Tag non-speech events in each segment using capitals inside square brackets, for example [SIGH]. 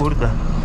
curta.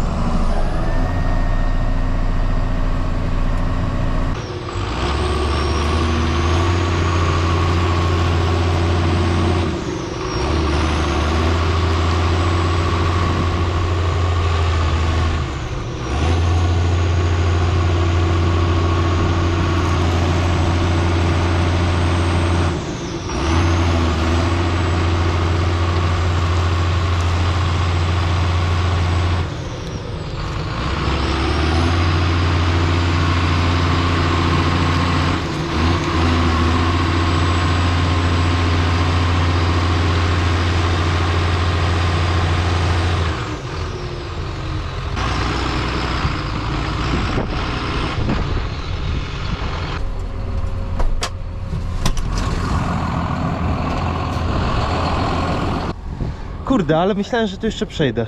Kurde, ale myślałem, że tu jeszcze przejdę.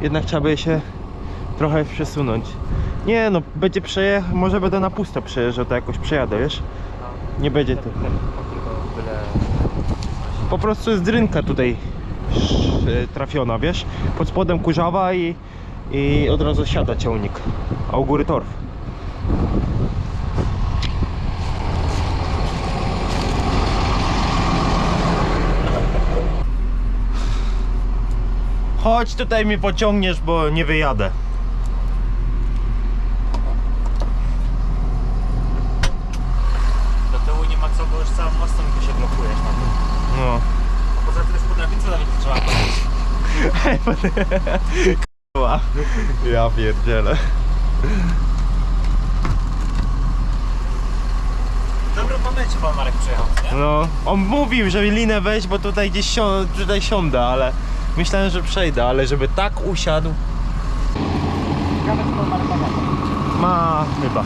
Jednak trzeba by się trochę przesunąć. Nie no, będzie przejechać, może będę na pusto przejeżdżał, to jakoś przejadę, wiesz? Nie będzie byle... Po prostu jest drynka tutaj trafiona, wiesz? Pod spodem kurzawa i, i od razu siada ciągnik. A u góry torf. Chodź tutaj mnie pociągniesz, bo nie wyjadę. Do tyłu nie ma co, bo już całym mostem tu się blokujesz na tym. No. A poza tym już pod nawicę nawet nie trzeba chodzić. [LAUGHS] Kurwa. Ja pierdzielę. Dobrym momencie pan Marek przyjechał, nie? No, on mówił, że linę weź, bo tutaj gdzieś sio- tutaj siądę, ale myślałem, że przejdę, ale żeby tak usiadł. Ma chyba.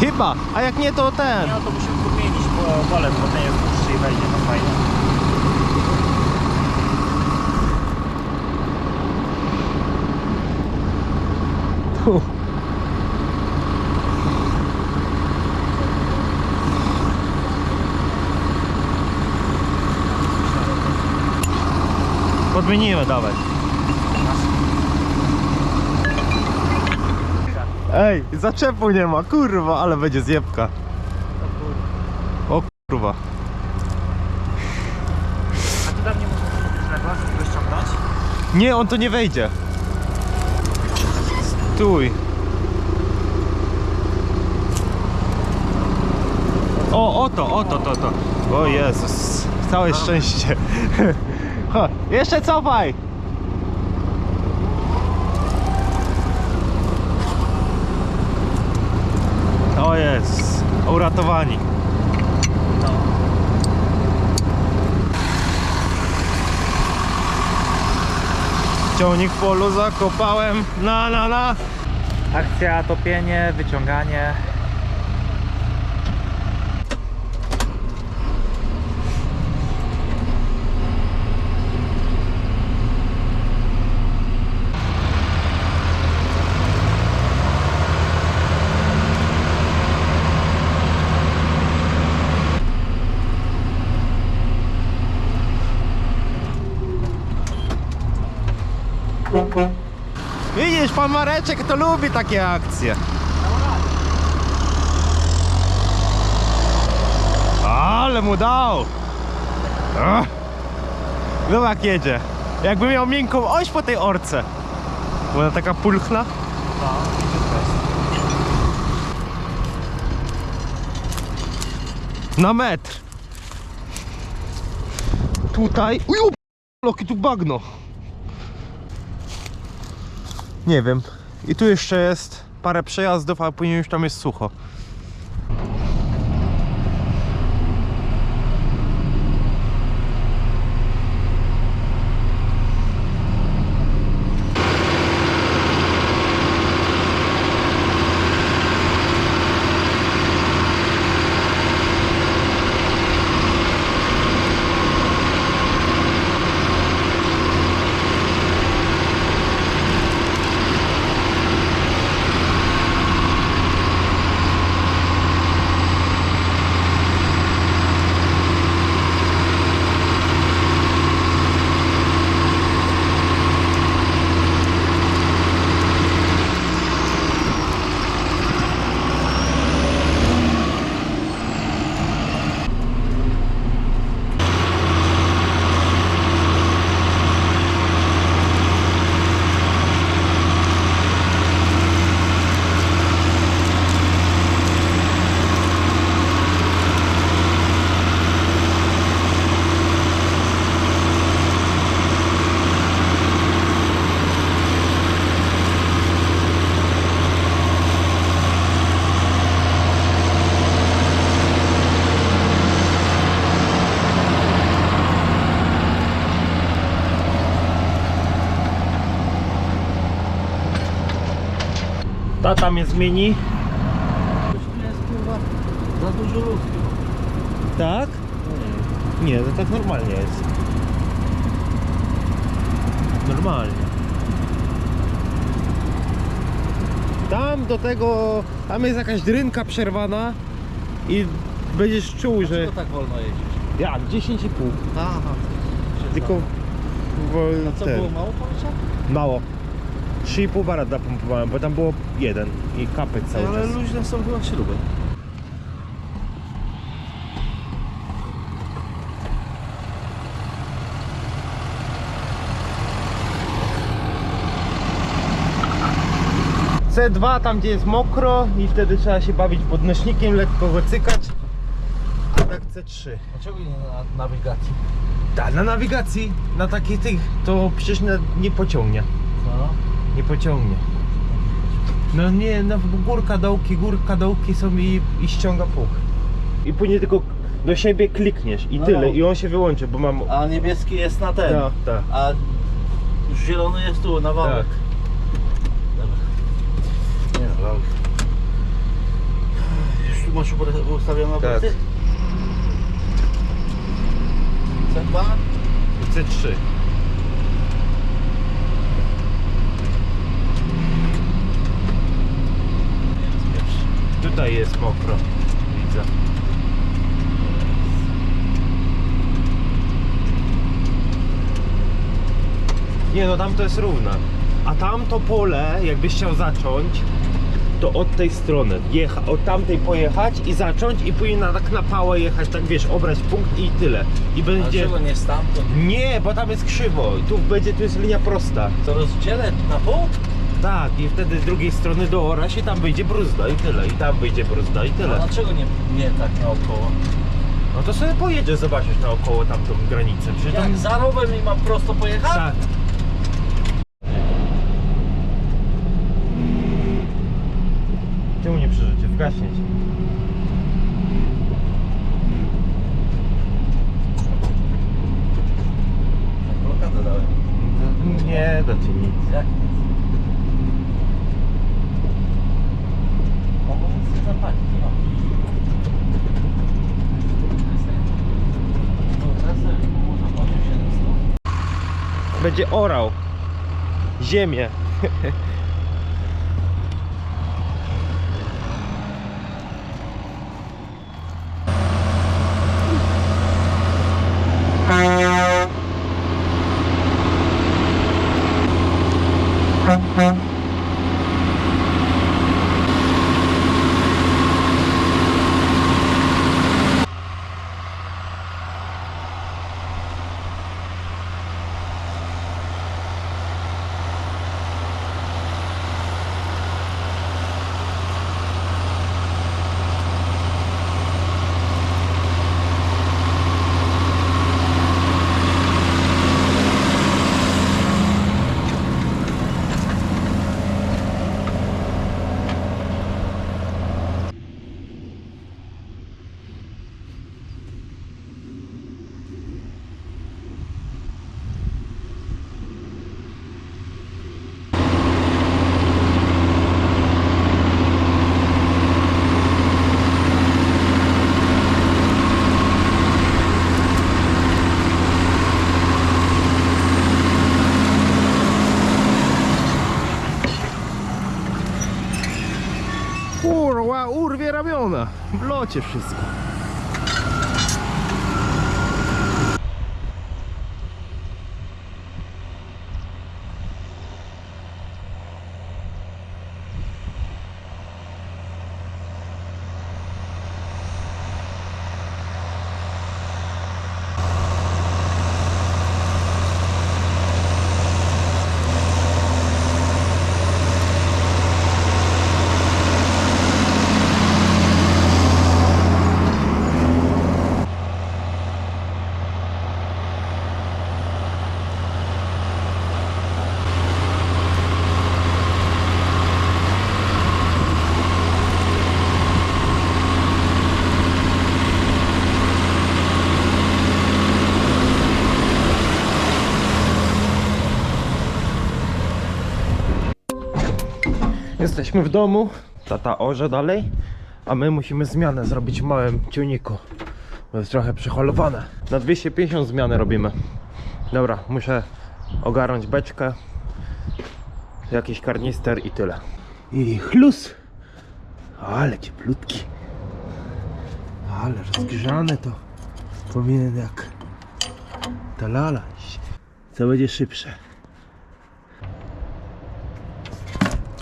Chyba, a jak nie to ten. Nie, no to musimy podmienić, bo bolet, bo ten jest dłuższy i wejdzie to fajnie. Podmienimy, dawaj. Ej, zaczepu nie ma, kurwa, ale będzie zjebka. O kurwa. A można było kupić na głaz, żeby go ściągnąć? Nie, on to nie wejdzie. Stój. O, oto, oto, to, to. O Jezus, całe szczęście. [LAUGHS] [LAUGHS] Jeszcze cofaj. O jest, uratowani. No. Ciągnik w polu zakopałem. Na, na, na. Akcja, topienie, wyciąganie. Widzisz, pan Mareczek to lubi takie akcje. Ale mu dał. Jak jedzie. Jakby miał miękką oś po tej orce. Bo Ona taka pulchna. Na metr. Tutaj. Uj, o, loki tu bagno. Nie wiem. I tu jeszcze jest parę przejazdów, a później już tam jest sucho. Tata mnie zmieni. za dużo ludzkiego. Tak? Nie, to tak normalnie jest. Normalnie. Tam do tego, tam jest jakaś drynka przerwana i będziesz czuł, że... Dlaczego tak wolno jeździsz? Jak? 10,5. Aha. Tylko... Bo A co ten- było mało powietrza? Mało. 3,5 bara napompowałem, bo tam było jeden i kapek cały Ale czas. luźne są chyba śruby. C2 tam gdzie jest mokro i wtedy trzeba się bawić podnośnikiem, lekko go cykać. A tak C3. Dlaczego nie na nawigacji? Tak, na nawigacji, na takich tych, to przecież nie, nie pociągnie. Co? Nie pociągnie. No nie, no górka, dołki, górka, dołki są i, i ściąga pług. I później tylko do siebie klikniesz i No. tyle, i on się wyłączy, bo mam... A niebieski jest na ten. Tak. A już zielony jest tu, na wałek. Tak. Dobra. Nie na wałek. Już tu masz ubra- ustawione Tak. obroty? C2? C3. Nie, jest pierwszy. Tutaj jest mokro, widzę. Nie no, tam to jest równa. A tam to pole, jakbyś chciał zacząć, to od tej strony. Jecha, od tamtej pojechać i zacząć i później na, tak na pałę jechać, tak wiesz, obrać punkt i tyle. I będzie... czego nie stamtąd? Nie, bo tam jest krzywo. I tu będzie, tu jest linia prosta. To rozdzielę na pół? Tak, i wtedy z drugiej strony do Oraś i tam wyjdzie bruzda i tyle. I tam wyjdzie bruzda i A tyle. dlaczego nie, nie tak naokoło? No to sobie pojedziesz, zobaczysz naokoło tamtą granicę. Przecież tam... Jak za rowem i mam prosto pojechać? Tak. Czemu nie przeżycie? Wgaśnieć. Blokadę dałem. Nie da ci nic. Jak nie? Mogą nic nie zapalić, nie ma. Można płacić 700. Będzie orał. Ziemię. W locie wszystko. Jesteśmy w domu, tata orze dalej, a my musimy zmianę zrobić w małym ciągniku, bo jest trochę przeholowane. Na 250 zmiany robimy. Dobra, muszę ogarnąć beczkę, jakiś karnister i tyle. I chlus. Ale cieplutki. Ale rozgrzane to powinien jak ta lala. Co będzie szybsze.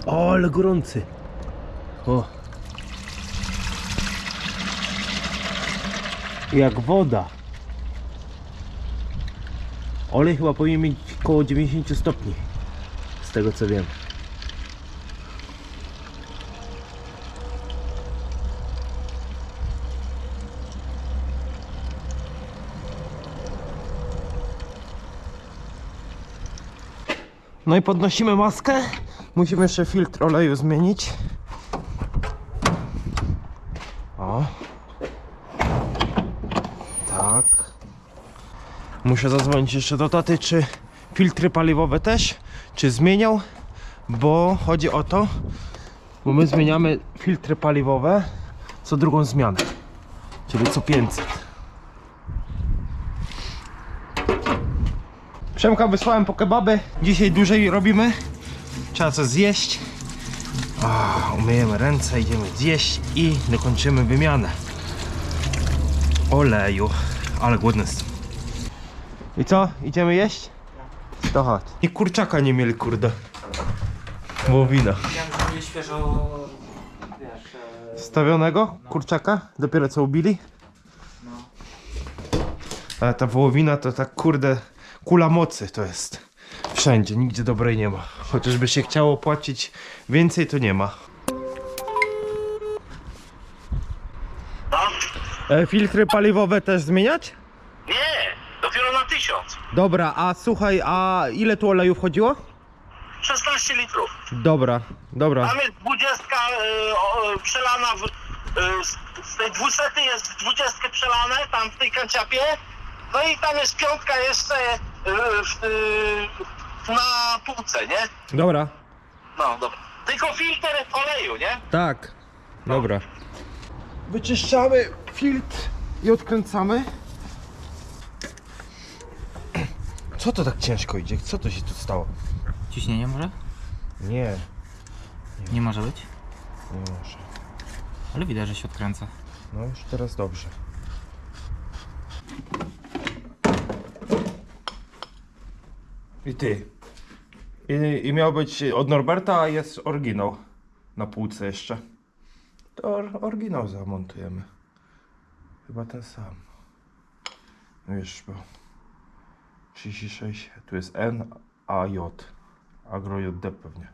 O, ale gorący. O. Jak woda. Olej chyba powinien mieć około 90 stopni. Z tego co wiem. No i podnosimy maskę. Musimy jeszcze filtr oleju zmienić. O. Tak. Muszę zadzwonić jeszcze do taty, czy filtry paliwowe też, czy zmieniał, bo chodzi o to, bo my zmieniamy filtry paliwowe co drugą zmianę, czyli co 500. Przemka wysłałem po kebaby, dzisiaj dłużej robimy, trzeba coś zjeść. A, umyjemy ręce, idziemy zjeść i dokończymy wymianę oleju, ale głodny jestem. I co? Idziemy jeść? To chodź. I kurczaka nie mieli, kurde. Wołowina. Byli świeżo, wiesz, Stawionego kurczaka? Dopiero co ubili? no. Ale ta wołowina to tak kurde kula mocy to jest. Wszędzie, nigdzie dobrej nie ma. Chociażby się chciało płacić więcej, to nie ma. E, filtry paliwowe też zmieniać? Nie, dopiero na tysiąc. Dobra, a słuchaj, a ile tu oleju wchodziło? 16 litrów. Dobra, dobra. Tam jest 20 y, o, przelana w, y, z, z tej 200 jest w 20 przelane, tam w tej kanciapie. No i tam jest piątka jeszcze y, w, y, na półce, nie? Dobra. No dobra. Tylko filtr oleju, nie? Tak. Dobra. Wyczyszczamy filtr i odkręcamy. Co to tak ciężko idzie? Co to się tu stało? Ciśnienie może? Nie, Nie może być. nie może. Ale widać, że się odkręca. No już teraz dobrze. I ty. I, I miał być od Norberta, a jest oryginał na półce jeszcze. To or, oryginał zamontujemy. Chyba ten sam. No już, bo 36, tu jest N, A, J. Agro JD pewnie.